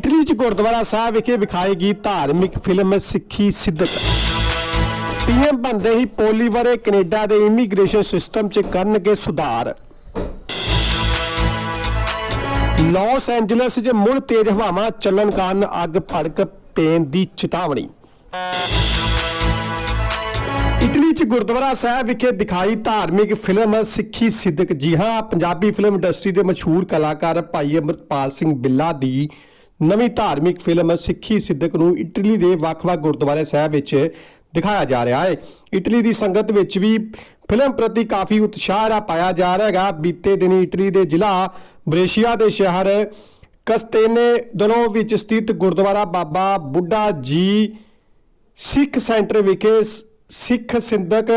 Italy 'ਚ ਗੁਰਦੁਆਰਾ ਸਾਹਿਬ ਵਿਖੇ ਵਿਖਾਈ ਧਾਰਮਿਕ ਫਿਲਮ ਸਿੱਖੀ ਸਿੱਧਕ। ਪੀਐਮ ਬੰਦੇ ਹੀ ਪੋਲੀਵਰੇ ਕੈਨੇਡਾ ਦੇ ਇਮੀਗ੍ਰੇਸ਼ਨ ਸਿਸਟਮ 'ਚ ਕਰਨਗੇ ਸੁਧਾਰ। ਲਾਸ ਐਂਜਲਸ 'ਚ ਮੁੜ ਤੇਜ਼ ਹਵਾਵਾਂ ਚੱਲਣ ਕਾਰਨ ਅੱਗ ਭੜਕ ਪੈਣ ਦੀ ਚੇਤਾਵਨੀ। ਇਟਲੀ 'ਚ ਗੁਰਦੁਆਰਾ ਸਾਹਿਬ ਵਿਖੇ ਦਿਖਾਈ ਧਾਰਮਿਕ ਫਿਲਮ ਸਿੱਖੀ ਸਿੱਧਕ। ਜੀ ਹਾਂ, ਪੰਜਾਬੀ ਫਿਲਮ ਇੰਡਸਟਰੀ ਦੇ ਮਸ਼ਹੂਰ ਕਲਾਕਾਰ ਭਾਈ ਅਮਰਪਾਲ ਸਿੰਘ ਬਿੱਲਾ ਦੀ ਨਵੀਂ ਧਾਰਮਿਕ ਫਿਲਮ ਸਿੱਖੀ ਸਿੱਧਕ ਨੂੰ ਇਟਲੀ ਦੇ ਵੱਖ-ਵੱਖ ਗੁਰਦੁਆਰੇ ਸਾਹਿਬ ਵਿੱਚ ਦਿਖਾਇਆ ਜਾ ਰਿਹਾ ਹੈ। ਇਟਲੀ ਦੀ ਸੰਗਤ ਵਿੱਚ ਵੀ ਫਿਲਮ ਪ੍ਰਤੀ ਕਾਫੀ ਉਤਸ਼ਾਹ ਦਾ ਪਾਇਆ ਜਾ ਰਿਹਾ ਹੈਗਾ। ਬੀਤੇ ਦਿਨੀ ਇਟਲੀ ਦੇ ਜ਼ਿਲ੍ਹਾ ਬ੍ਰੇਸ਼ੀਆ ਦੇ ਸ਼ਹਿਰ ਕਸਤੇਨੇ ਦਨੋ ਵਿੱਚ ਸਥਿਤ ਗੁਰਦੁਆਰਾ ਬਾਬਾ ਬੁੱਢਾ ਜੀ ਸਿੱਖ ਸੈਂਟਰ ਵਿਖੇ ਸ- ਸਿੱਖ ਸਿੰਧਕ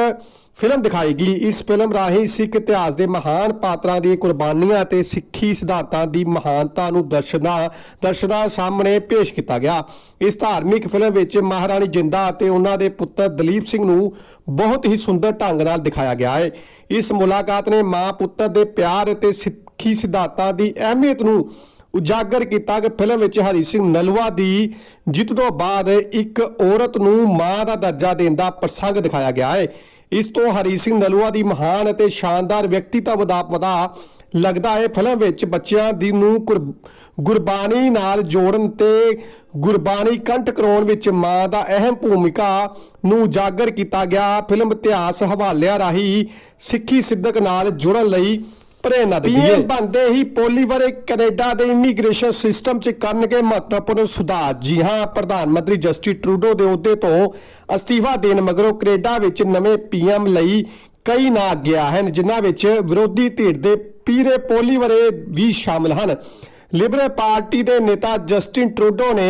ਫਿਲਮ ਦਿਖਾਈ ਗਈ ਇਸ ਫਿਲਮ ਰਾਹੀਂ ਸਿੱਖ ਇਤਿਹਾਸ ਦੇ ਮਹਾਨ ਪਾਤਰਾਂ ਦੀਆਂ ਕੁਰਬਾਨੀਆਂ ਅਤੇ ਸਿੱਖੀ ਸਿਧਾਂਤਾਂ ਦੀ ਮਹਾਨਤਾ ਨੂੰ ਦਰਸ਼ਨਾਂ ਦਰਸ਼ਕਾਂ ਸਾਹਮਣੇ ਪੇਸ਼ ਕੀਤਾ ਗਿਆ। ਇਸ ਧਾਰਮਿਕ ਫਿਲਮ ਵਿੱਚ ਮਹਾਰਾਣੀ ਜਿੰਦਾ ਅਤੇ ਉਹਨਾਂ ਦੇ ਪੁੱਤਰ ਦਲੀਪ ਸਿੰਘ ਨੂੰ ਬਹੁਤ ਹੀ ਸੁੰਦਰ ਢੰਗ ਨਾਲ ਦਿਖਾਇਆ ਗਿਆ ਹੈ। ਇਸ ਮੁਲਾਕਾਤ ਨੇ ਮਾਂ ਪੁੱਤਰ ਦੇ ਪਿਆਰ ਅਤੇ ਸਿੱਖੀ ਸਿਧਾਂਤਾਂ ਦੀ ਅਹਿਮੀਅਤ ਨੂੰ ਉਜਾਗਰ ਕੀਤਾ ਕਿ ਫਿਲਮ ਵਿੱਚ ਹਰੀ ਸਿੰਘ ਨਲਵਾ ਦੀ ਜਿੱਤ ਤੋਂ ਬਾਅਦ ਇੱਕ ਔਰਤ ਨੂੰ ਮਾਂ ਦਾ ਦਰਜਾ ਦੇਣ ਦਾ ਪ੍ਰਸੰਗ ਦਿਖਾਇਆ ਗਿਆ ਹੈ। ਇਸ ਤੋਂ ਹਰੀ ਸਿੰਘ ਨਲੂਆ ਦੀ ਮਹਾਨ ਅਤੇ ਸ਼ਾਨਦਾਰ ਵਿਅਕਤੀਤਵ ਦਾ ਪਤਾ ਲੱਗਦਾ ਹੈ। ਫਿਲਮ ਵਿੱਚ ਬੱਚਿਆਂ ਦੀ ਨੂੰ ਕੁਰ- ਗੁਰਬਾਣੀ ਨਾਲ ਜੋੜਨ ਤੇ ਗੁਰਬਾਣੀ ਕੰਠ ਕਰਾਉਣ ਵਿੱਚ ਮਾਂ ਦਾ ਅਹਿਮ ਭੂਮਿਕਾ ਨੂੰ ਉਜਾਗਰ ਕੀਤਾ ਗਿਆ। ਫਿਲਮ ਇਤਿਹਾਸ ਹਵਾਲਿਆਂ ਰਾਹੀਂ ਸਿੱਖੀ ਸਿੱਧਕ ਨਾਲ ਜੁੜਨ ਲਈ ਪ੍ਰੇਰਨਾ ਦਿੰਦੀ ਹੈ ਬੰਦੇ ਹੀ ਪੋਲੀਵਰੇ ਕੈਨੇਡਾ ਦੇ ਇਮੀਗ੍ਰੇਸ਼ਨ ਸਿਸਟਮ 'ਚ ਕਰਨਗੇ ਮਹੱਤਵਪੂਰਨ ਸੁਧਾਰ। ਜੀ ਹਾਂ, ਪ੍ਰਧਾਨ ਮੰਤਰੀ ਜਸਟਿਨ ਟਰੂਡੋ ਦੇ ਅਹੁਦੇ ਤੋਂ ਅਸਤੀਫਾ ਦੇਣ ਮਗਰੋਂ ਕੈਨੇਡਾ ਵਿੱਚ ਨਵੇਂ ਪੀਐਮ ਲਈ ਕਈ ਨਾਂ ਗਿਆ ਹਨ, ਜਿਨ੍ਹਾਂ ਵਿੱਚ ਵਿਰੋਧੀ ਧਿਰ ਦੇ ਪੀਰੇ ਪੋਲੀਵਰੇ ਵੀ ਸ਼ਾਮਲ ਹਨ। ਲਿਬਰਲ ਪਾਰਟੀ ਦੇ ਨੇਤਾ ਜਸਟਿਨ ਟਰੂਡੋ ਨੇ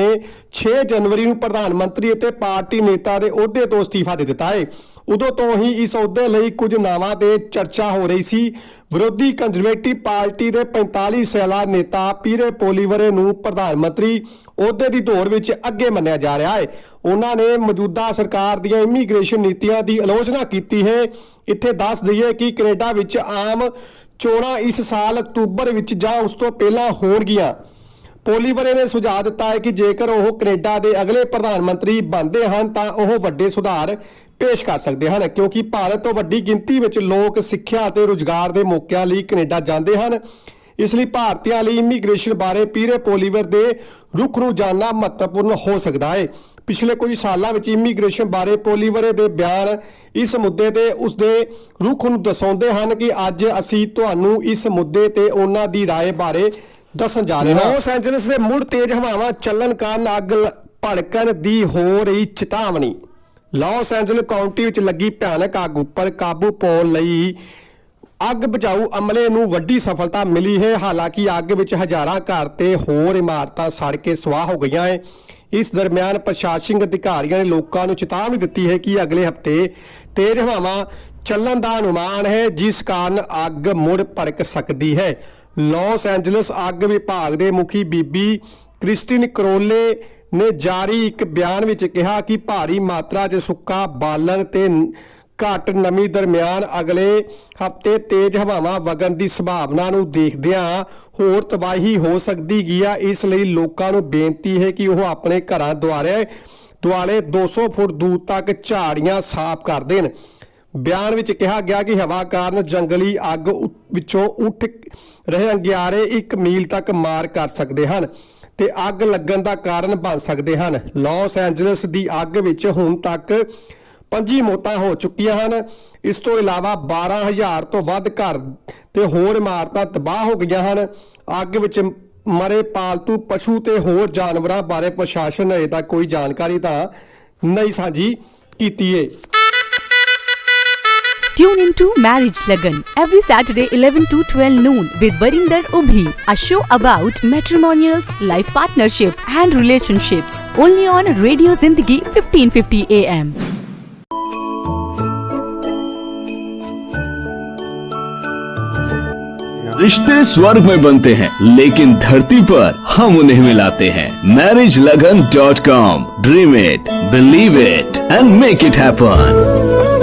6 ਜਨਵਰੀ ਨੂੰ ਪ੍ਰਧਾਨ ਮੰਤਰੀ ਅਤੇ ਪਾਰਟੀ ਨੇਤਾ ਦੇ ਅਹੁਦੇ ਤੋਂ ਅਸਤੀਫਾ ਦੇ ਦਿੱਤਾ ਹੈ। ਉਦੋਂ ਤੋਂ ਹੀ ਇਸ ਅਹੁਦੇ ਲਈ ਕੁਝ ਨਾਵਾਂ ਤੇ ਚਰਚਾ ਹੋ ਰਹੀ ਸੀ। ਵਿਰੋਧੀ ਕੰਜ਼ਰਵੇਟਿਵ ਪਾਰਟੀ ਦੇ 45 ਸਾਲਾ ਨੇਤਾ ਪੀਰੇ ਪੋਲੀਵਰੇ ਨੂੰ ਪ੍ਰਧਾਨ ਮੰਤਰੀ ਅਹੁਦੇ ਦੀ ਦੌੜ ਵਿੱਚ ਅੱਗੇ ਮੰਨਿਆ ਜਾ ਰਿਹਾ ਹੈ। ਉਹਨਾਂ ਨੇ ਮੌਜੂਦਾ ਸਰਕਾਰ ਦੀਆਂ ਇਮੀਗ੍ਰੇਸ਼ਨ ਨੀਤੀਆਂ ਦੀ ਆਲੋਚਨਾ ਕੀਤੀ ਹੈ। ਇੱਥੇ ਦੱਸ ਦਈਏ ਕਿ ਕੈਨੇਡਾ ਵਿੱਚ ਆਮ ਚੋਣਾਂ ਇਸ ਸਾਲ ਅਕਤੂਬਰ ਵਿੱਚ ਜਾਂ ਉਸ ਤੋਂ ਪਹਿਲਾਂ ਹੋਣਗੀਆਂ। ਪੋਲੀਵਰੇ ਨੇ ਸੁਝਾਅ ਦਿੱਤਾ ਹੈ ਕਿ ਜੇਕਰ ਉਹ ਕੈਨੇਡਾ ਦੇ ਅਗਲੇ ਪ੍ਰਧਾਨ ਮੰਤਰੀ ਬਣਦੇ ਹਨ ਤਾਂ ਉਹ ਵੱਡੇ ਸੁਧਾਰ ਪੇਸ਼ ਕਰ ਸਕਦੇ ਹਨ ਕਿਉਂਕਿ ਭਾਰਤ ਤੋਂ ਵੱਡੀ ਗਿਣਤੀ ਵਿੱਚ ਲੋਕ ਸਿੱਖਿਆ ਅਤੇ ਰੁਜ਼ਗਾਰ ਦੇ ਮੌਕਿਆਂ ਲਈ ਕੈਨੇਡਾ ਜਾਂਦੇ ਹਨ ਇਸ ਲਈ ਭਾਰਤੀਆਂ ਲਈ ਇਮੀਗ੍ਰੇਸ਼ਨ ਬਾਰੇ ਪੀਰੇ ਪੋਲੀਵਰ ਦੇ ਰੁਖ ਨੂੰ ਜਾਣਨਾ ਮਹੱਤਵਪੂਰਨ ਹੋ ਸਕਦਾ ਹੈ ਪਿਛਲੇ ਕੁਝ ਸਾਲਾਂ ਵਿੱਚ ਇਮੀਗ੍ਰੇਸ਼ਨ ਬਾਰੇ ਪੋਲੀਵਰੇ ਦੇ ਬਿਆਨ ਇਸ ਮੁੱਦੇ ਤੇ ਉਸ ਦੇ ਰੁਖ ਨੂੰ ਦਰਸਾਉਂਦੇ ਹਨ ਕਿ ਅੱਜ ਅਸੀਂ ਤੁਹਾਨੂੰ ਇਸ ਮੁੱਦੇ ਤੇ ਉਹਨਾਂ ਦੀ رائے ਬਾਰੇ ਦੱਸਣ ਜਾ ਰਹੇ ਹਾਂ ਲਾਸ ਐਂਜਲਸ ਦੇ ਮੁੜ ਤੇਜ਼ ਹਵਾਵਾਂ ਚੱਲਣ ਕਾਰਨ ਅੱਗ ਲ- ਭੜਕਣ ਦੀ ਹੋ ਰਹੀ ਚੇਤਾਵਨੀ ਲਾਸ ਐਂਜਲਸ ਕਾਉਂਟੀ ਵਿੱਚ ਲੱਗੀ ਭਿਆਨਕ ਅੱਗ ਉੱਪਰ ਕਾਬੂ ਪਾਉਣ ਲਈ ਅੱਗ ਬਚਾਊ ਅਮਲੇ ਨੂੰ ਵੱਡੀ ਸਫਲਤਾ ਮਿਲੀ ਹੈ। ਹਾਲਾਂਕਿ ਅੱਗ ਵਿੱਚ ਹਜ਼ਾਰਾਂ ਘਰ ਤੇ ਹੋਰ ਇਮਾਰਤਾਂ ਸੜ ਕੇ ਸੁਆਹ ਹੋ ਗਈਆਂ ਹੈ। ਇਸ ਦਰਮਿਆਨ ਪ੍ਰਸ਼ਾਸਨਿਕ ਅਧਿਕਾਰੀਆਂ ਨੇ ਲੋਕਾਂ ਨੂੰ ਚੇਤਾਵਨੀ ਦਿੱਤੀ ਹੈ ਕਿ ਅਗਲੇ ਹਫ਼ਤੇ ਤੇਜ਼ ਹਵਾਵਾਂ ਚੱਲਣ ਦਾ ਅਨੁਮਾਨ ਹੈ, ਜਿਸ ਕਾਰਨ ਅੱਗ ਮੁੜ ਭੜਕ ਸਕਦੀ ਹੈ। ਲਾਸ ਐਂਜਲਸ ਅੱਗ ਵਿਭਾਗ ਦੇ ਮੁਖੀ ਬੀਬੀ ਕ੍ਰਿਸਟਿਨ ਕਰੋਲੇ ਨੇ ਜਾਰੀ ਇੱਕ ਬਿਆਨ ਵਿੱਚ ਕਿਹਾ ਕਿ ਭਾਰੀ ਮਾਤਰਾ 'ਚ ਸੁੱਕਾ ਬਾਲਣ ਤੇ ਘੱਟ ਨਮੀ ਦਰਮਿਆਨ ਅਗਲੇ ਹਫ਼ਤੇ ਤੇਜ਼ ਹਵਾਵਾਂ ਵਗਣ ਦੀ ਸੰਭਾਵਨਾ ਨੂੰ ਦੇਖਦਿਆਂ ਹੋਰ ਤਬਾਹੀ ਹੋ ਸਕਦੀ ਗਈ ਇਸ ਲਈ ਲੋਕਾਂ ਨੂੰ ਬੇਨਤੀ ਹੈ ਕਿ ਉਹ ਆਪਣੇ ਘਰਾਂ ਦੁਆਰੇ ਦੁਆਲੇ 200 ਫੁੱਟ ਦੂਰ ਤੱਕ ਝਾੜੀਆਂ ਸਾਫ਼ ਕਰ ਦੇਣ। ਬਿਆਨ ਵਿੱਚ ਕਿਹਾ ਗਿਆ ਕਿ ਹਵਾ ਕਾਰਨ ਜੰਗਲੀ ਅੱਗ ਵਿੱਚੋਂ ਉੱਠ ਰਹੇ ਅੰਗਿਆਰੇ 1 ਮੀਲ ਤੱਕ ਮਾਰ ਕਰ ਸਕਦੇ ਹਨ। ਤੇ ਅੱਗ ਲੱਗਣ ਦਾ ਕਾਰਨ ਬਣ ਸਕਦੇ ਹਨ। ਲਾਸ ਐਂਜਲਸ ਦੀ ਅੱਗ ਵਿੱਚ ਹੁਣ ਤੱਕ ਪੰਜੀ ਮੌਤਾਂ ਹੋ ਚੁੱਕੀਆਂ ਹਨ। ਇਸ ਤੋਂ ਇਲਾਵਾ 12000 ਤੋਂ ਵੱਧ ਘਰ ਤੇ ਹੋਰ ਇਮਾਰਤਾਂ ਤਬਾਹ ਹੋ ਗਈਆਂ ਹਨ। ਅੱਗ ਵਿੱਚ ਮਰੇ ਪਾਲਤੂ ਪਸ਼ੂ ਤੇ ਹੋਰ ਜਾਨਵਰਾਂ ਬਾਰੇ ਪ੍ਰਸ਼ਾਸਨ ਨੇ ਤਾਂ ਕੋਈ ਜਾਣਕਾਰੀ ਤਾਂ ਨਹੀਂ ਸਾਂਝੀ ਕੀਤੀ ਏ। Tune into Marriage Lagan every Saturday 11 to 12 noon with Varinder Ubhi, a show about matrimonials, life partnership and relationships. Only on Radio Zindagi 1550 AM. रिश्ते स्वर्ग में बनते हैं लेकिन धरती पर हम उन्हें मिलाते हैं marriage Lagan dot com dream it believe it and make it happen